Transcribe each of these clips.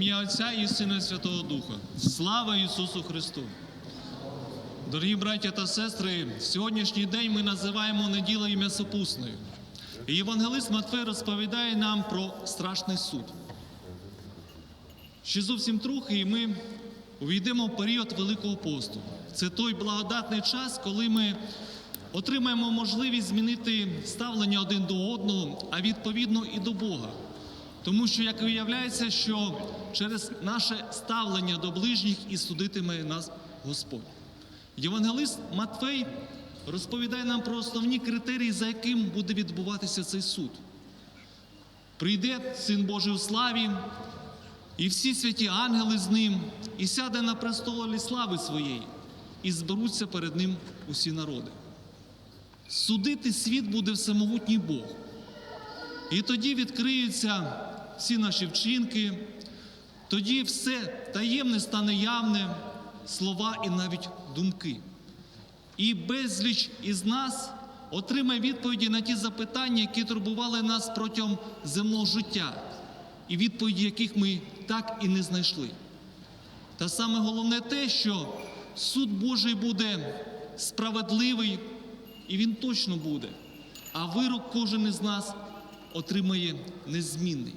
ім'я Отця і Сина і Святого Духа. Слава Ісусу Христу! Дорогі браття та сестри, сьогоднішній день ми називаємо неділею м'ясопусною. І Євангелист Матфей розповідає нам про страшний суд. Ще зовсім трохи, і ми увійдемо в період Великого посту. Це той благодатний час, коли ми отримаємо можливість змінити ставлення один до одного, а відповідно і до Бога. Тому що, як виявляється, що через наше ставлення до ближніх і судитиме нас Господь. Євангелист Матфей розповідає нам про основні критерії, за яким буде відбуватися цей суд. Прийде Син Божий у славі, і всі святі ангели з ним, і сяде на престолі слави своєї, і зберуться перед ним усі народи. Судити світ буде всемогутній Бог. І тоді відкриються всі наші вчинки, тоді все таємне стане явне, слова і навіть думки. І безліч із нас отримає відповіді на ті запитання, які турбували нас протягом земного життя, і відповіді яких ми так і не знайшли. Та саме головне те, що суд Божий буде справедливий, і він точно буде, а вирок кожен із нас отримає незмінний.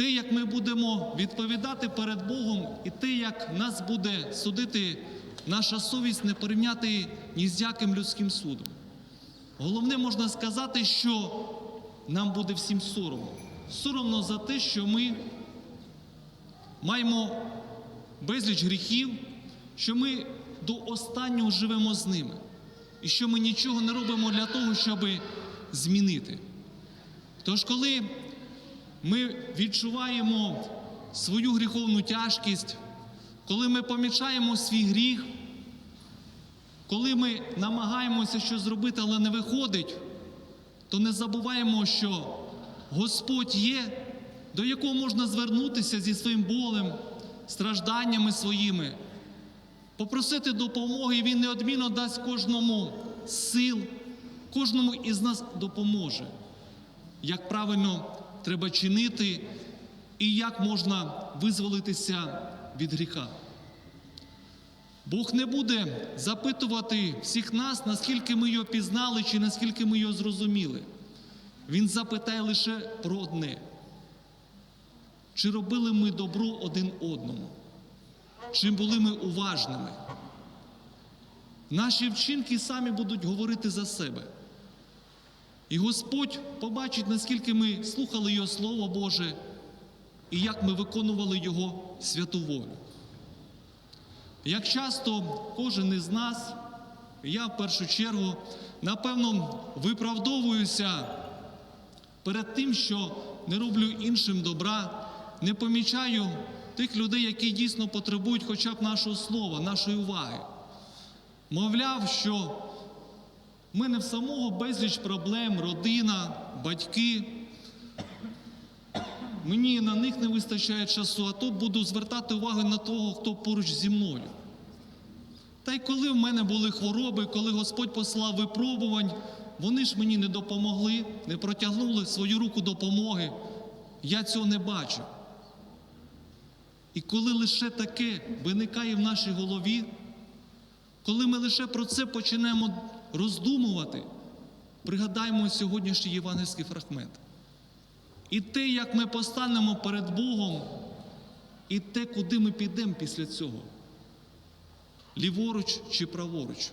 Те, як ми будемо відповідати перед Богом, і те, як нас буде судити наша совість, не порівняти ні з яким людським судом. Головне можна сказати, що нам буде всім соромно. Соромно за те, що ми маємо безліч гріхів, що ми до останнього живемо з ними, і що ми нічого не робимо для того, щоб змінити. Тож, коли ми відчуваємо свою гріховну тяжкість, коли ми помічаємо свій гріх, коли ми намагаємося щось зробити, але не виходить, то не забуваємо, що Господь є, до якого можна звернутися зі своїм болем, стражданнями своїми, попросити допомоги, і Він неодмінно дасть кожному сил, кожному із нас допоможе. Як правильно треба чинити і як можна визволитися від гріха. Бог не буде запитувати всіх нас, наскільки ми його пізнали чи наскільки ми його зрозуміли. Він запитає лише про одне: чи робили ми добро один одному, чи були ми уважними. Наші вчинки самі будуть говорити за себе. І Господь побачить, наскільки ми слухали Його Слово Боже і як ми виконували Його святу волю. Як часто кожен із нас, я в першу чергу, напевно, виправдовуюся перед тим, що не роблю іншим добра, не помічаю тих людей, які дійсно потребують хоча б нашого слова, нашої уваги. Мовляв, що в мене в самого безліч проблем, родина, батьки. Мені на них не вистачає часу, а то буду звертати увагу на того, хто поруч зі мною. Та й коли в мене були хвороби, коли Господь послав випробувань, вони ж мені не допомогли, не протягнули свою руку допомоги. Я цього не бачу. І коли лише таке виникає в нашій голові, коли ми лише про це починаємо роздумувати, пригадаймо сьогоднішній євангельський фрагмент. І те, як ми постанемо перед Богом, і те, куди ми підемо після цього, ліворуч чи праворуч.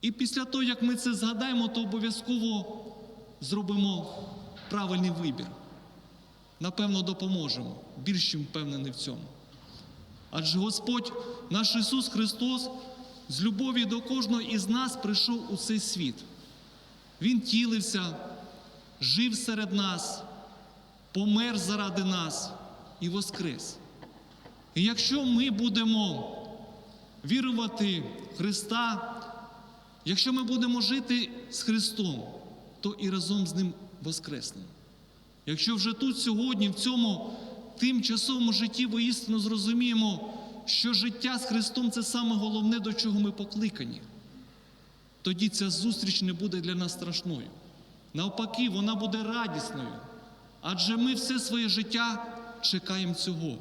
І після того, як ми це згадаємо, то обов'язково зробимо правильний вибір. Напевно, допоможемо. Більш чим впевнений в цьому. Адже Господь, наш Ісус Христос, з любові до кожного із нас прийшов у цей світ. Він тілився, жив серед нас, помер заради нас і воскрес. І якщо ми будемо вірувати в Христа, якщо ми будемо жити з Христом, то і разом з Ним воскреснемо. Якщо вже тут сьогодні, в цьому тимчасовому житті воістину зрозуміємо, що життя з Христом це саме головне, до чого ми покликані, тоді ця зустріч не буде для нас страшною. Навпаки, вона буде радісною. Адже ми все своє життя чекаємо цього.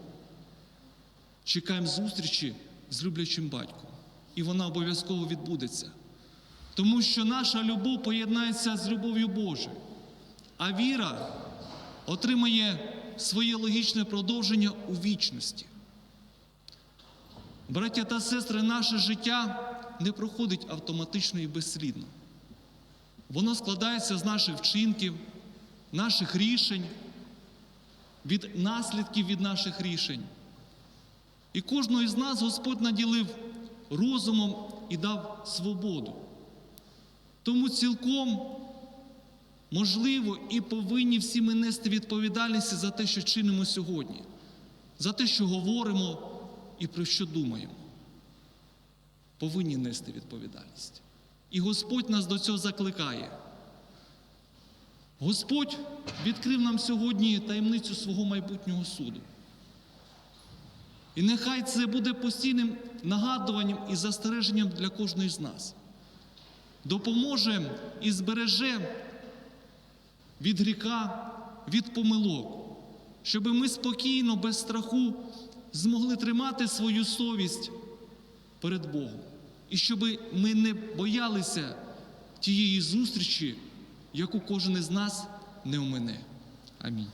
Чекаємо зустрічі з люблячим батьком. І вона обов'язково відбудеться. Тому що наша любов поєднається з любов'ю Божою. А віра отримає своє логічне продовження у вічності. Браття та сестри, наше життя не проходить автоматично і безслідно. Воно складається з наших вчинків, наших рішень, від наслідків від наших рішень. І кожного із нас Господь наділив розумом і дав свободу. Тому цілком можливо і повинні всі ми нести відповідальність за те, що чинимо сьогодні, за те, що говоримо і про що думаємо. Повинні нести відповідальність. І Господь нас до цього закликає. Господь відкрив нам сьогодні таємницю свого майбутнього суду. І нехай це буде постійним нагадуванням і застереженням для кожної з нас. Допоможе і збереже від гріха, від помилок, щоб ми спокійно, без страху змогли тримати свою совість перед Богом. І щоб ми не боялися тієї зустрічі, яку кожен із нас не омине. Амінь.